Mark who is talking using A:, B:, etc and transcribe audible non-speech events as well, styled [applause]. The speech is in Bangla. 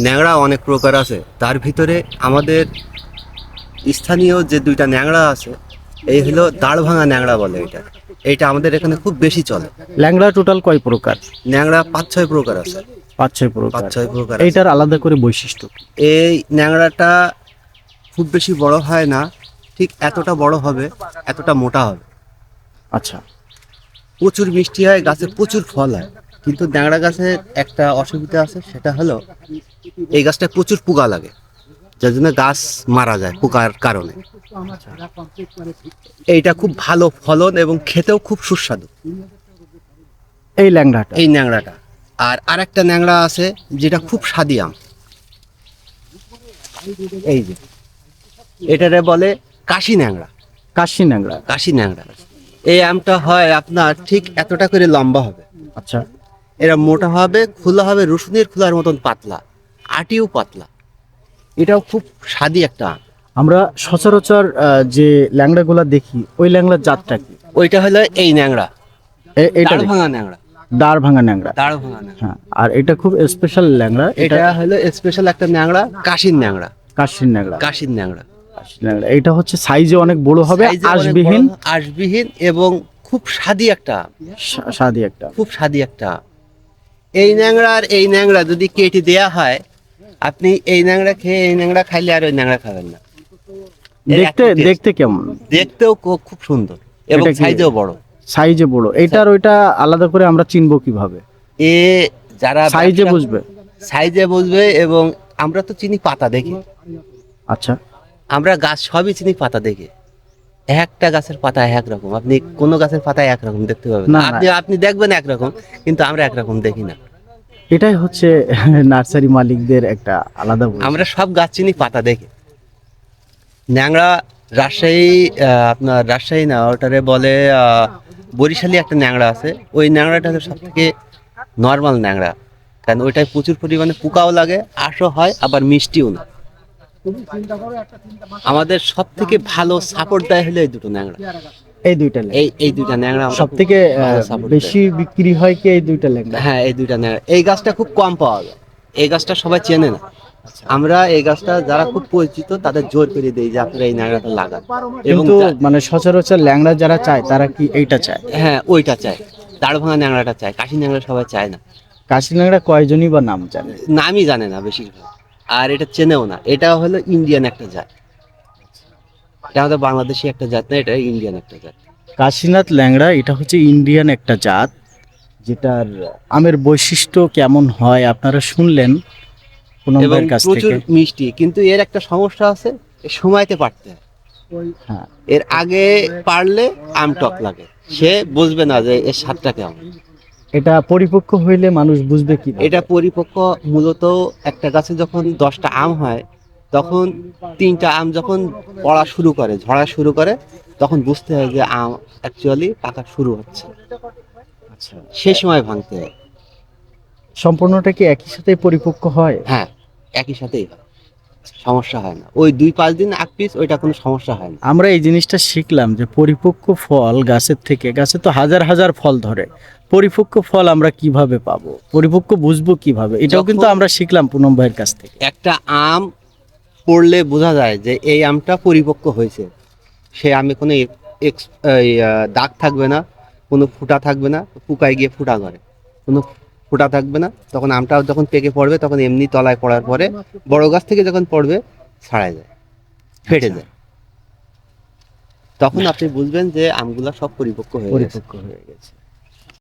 A: ন্যাংরা অনেক প্রকার আছে। তার ভিতরে আমাদের স্থানীয় যে দুইটা ন্যাংরা আছে এই হলো দাঁড় ভাঙা ন্যাংরা বলে এটা। এইটা আমাদের এখানে খুব বেশি চলে।
B: ল্যাংড়া টোটাল কয় প্রকার?
A: ন্যাংরা পাঁচ ছয় প্রকার আছে।
B: পাঁচ ছয় প্রকার।
A: পাঁচ ছয় প্রকার আছে।
B: এইটার আলাদা করে বৈশিষ্ট্য কি?
A: এই ন্যাংরাটা খুব বেশি বড় হয় না ঠিক এতটা বড় হবে এতটা মোটা হবে।
B: আচ্ছা।
A: প্রচুর মিষ্টি হয় গাছে প্রচুর ফল হয়। কিন্তু ন্যাংরা গাছের একটা অসুবিধা আছে সেটা হলো এই গাছটা প্রচুর পোকা লাগে যার জন্য গাছ মারা যায় পোকার কারণে। এইটা খুব ভালো ফলন এবং খেতেও খুব সুস্বাদু।
B: এই ল্যাংড়াটা।
A: এই ন্যাংরাটা আর আরেকটা ন্যাংড়া আছে যেটা খুব স্বাদি আম। এই যে এটারে বলে কাশি ন্যাংরা
B: কাশি ল্যাংড়া
A: কাশি ন্যাংড়া। এই আমটা হয় আপনার ঠিক এতটা করে লম্বা হবে।
B: আচ্ছা।
A: এরা মোটা হবে খোলা হবে রসুনের খোলার মতন পাতলা আটিও পাতলা। এটাও খুব স্বাদি একটা আম।
B: আমরা সচরাচর যে ল্যাংড়াগুলা দেখি ওই ল্যাংড়ার জাতটা কি?
A: ওইটা হলো এই
B: ন্যাংড়া। এটা
A: ভাঙা ন্যাংরা
B: দাঁড় ভাঙা ল্যাংড়া
A: দাঁড় ভাঙা
B: হ্যাঁ আর এটা খুব স্পেশাল ল্যাংড়া।
A: এটা হলো স্পেশাল একটা ন্যাংরা কাশির ন্যাংরা
B: কাশির ল্যাংড়া
A: কাশির
B: কাশির এটা হচ্ছে সাইজে অনেক বড় হবে
A: অনেক
B: আশবিহীন
A: এবং খুব স্বাদি একটা
B: স্বাদি একটা
A: খুব স্বাদি একটা। এই ন্যাংরা আর এই ন্যাংরা যদি কেটে দেয়া হয় আপনি এই ন্যাংরা খেয়ে এই ন্যাংরা খাইলে আর ওই ন্যাংরা খাবেন না।
B: দেখতে দেখতে কেমন?
A: দেখতেও খুব সুন্দর এবং? সাইজেও বড়।
B: সাইজে বড়। এইটার ওইটা আলাদা করে আমরা চিনবো কীভাবে?
A: এ যারা
B: সাইজে বুঝবে।
A: সাইজে বুঝবে এবং আমরা তো চিনি পাতা দেখি।
B: আচ্ছা।
A: আমরা গাছ সবই চিনি পাতা দেখে। একটা গাছের পাতা এক রকম আপনি কোনো গাছের পাতা একরকম দেখতে পাবেন। আপনি আপনি দেখবেন একরকম কিন্তু আমরা একরকম দেখি না।
B: এটাই হচ্ছে [laughs] নার্সারি মালিকদের একটা আলাদা
A: আমরা সব গাছ চিনি, পাতা দেখে। ন্যাংরা রাজশাহী আপনার রাজশাহী না, ওটারে বলে বরিশালী একটা ন্যাংরা আছে। ওই ন্যাংরাটা সব থেকে নর্মাল ন্যাংরা। কারণ ওইটায় প্রচুর পরিমাণে পোকাও লাগে, আশও হয়, আবার মিষ্টিও না। আমাদের সব থেকে ভালো সাপোর্ট দেয় হলো এই দুটো ন্যাংরা।
B: এই দুইটা
A: এই এই দুইটা ন্যাংরা
B: সব থেকে বেশি বিক্রি হয় কি এই দুইটা ল্যাংড়া
A: হ্যাঁ এই দুইটা ন্যাংরা এই গাছটা খুব কম পাওয়া যায়। এই গাছটা সবাই চেনে না। আমরা এই গাছটা যারা খুব পরিচিত তাদের জোর করে দেই যে আপনারা এই ন্যাংরাটা লাগান। এবং
B: মানে সচরাচর ল্যাংড়া যারা চায় তারা কি এইটা চায়?
A: হ্যাঁ ওইটা চায়। দাঁড় ভাঙা ন্যাংরাটা চায়। কাশি ন্যাংরা সবাই চায় না।
B: কাশি ল্যাংড়া কয়জনই বা নাম জানে?
A: নামই জানে না বেশিরভাগ। আর এটা চেনেও না। এটা হলো ইন্ডিয়ান একটা জাত। এটা আমাদের বাংলাদেশি একটা জাত না এটা ইন্ডিয়ান একটা জাত।
B: কাশীনাথ ল্যাংড়া এটা হচ্ছে ইন্ডিয়ান একটা জাত যেটার আমের বৈশিষ্ট্য কেমন হয় আপনারা শুনলেন
A: এবং প্রচুর মিষ্টি কিন্তু এর একটা সমস্যা আছে সময়তে পারতে। হয়।
B: হ্যাঁ
A: এর আগে পারলে আম টক লাগে সে বুঝবে না যে এর স্বাদটা কেমন।
B: এটা পরিপক্ক হইলে মানুষ বুঝবে কি
A: এটা পরিপক্ক মূলত একটা গাছে যখন দশটা আম হয় তখন তিনটা আম যখন পড়া শুরু করে ঝরা শুরু করে তখন বুঝতে হয় যে আম অ্যাকচুয়ালি পাকা শুরু হচ্ছে।
B: আচ্ছা।
A: সেই সময় ভাঙতে হয়।
B: সম্পূর্ণটা কি একই সাথে পরিপক্ক হয়?
A: হ্যাঁ একই সাথেই হয়। সমস্যা হয় না। ওই দুই পাঁচ দিন আগ পিস ওইটা কোনো সমস্যা হয় না।
B: আমরা এই জিনিসটা শিখলাম যে পরিপক্ক ফল গাছের থেকে গাছে তো হাজার হাজার ফল ধরে পরিপক্ক ফল আমরা কীভাবে পাবো? পরিপক্ক বুঝব কীভাবে? এটাও কিন্তু আমরা শিখলাম পুনম ভাইয়ের কাছ থেকে।
A: একটা আম পড়লে বোঝা যায় যে এই আমটা পরিপক্ক হয়েছে। সে আমে কোনো এক্স- দাগ থাকবে না কোনো ফুটা থাকবে না ফুকায় গিয়ে ফুটা করে কোনো ফুটা থাকবে না তখন আমটা যখন পেকে পড়বে তখন এমনি তলায় পড়ার পরে বড় গাছ থেকে যখন পড়বে ছাড়াই যায় ফেটে
B: আচ্ছা।
A: যায়। তখন আপনি বুঝবেন যে আমগুলা সব পরিপক্ক হয়ে
B: পরিপক্ক হয়ে গেছে।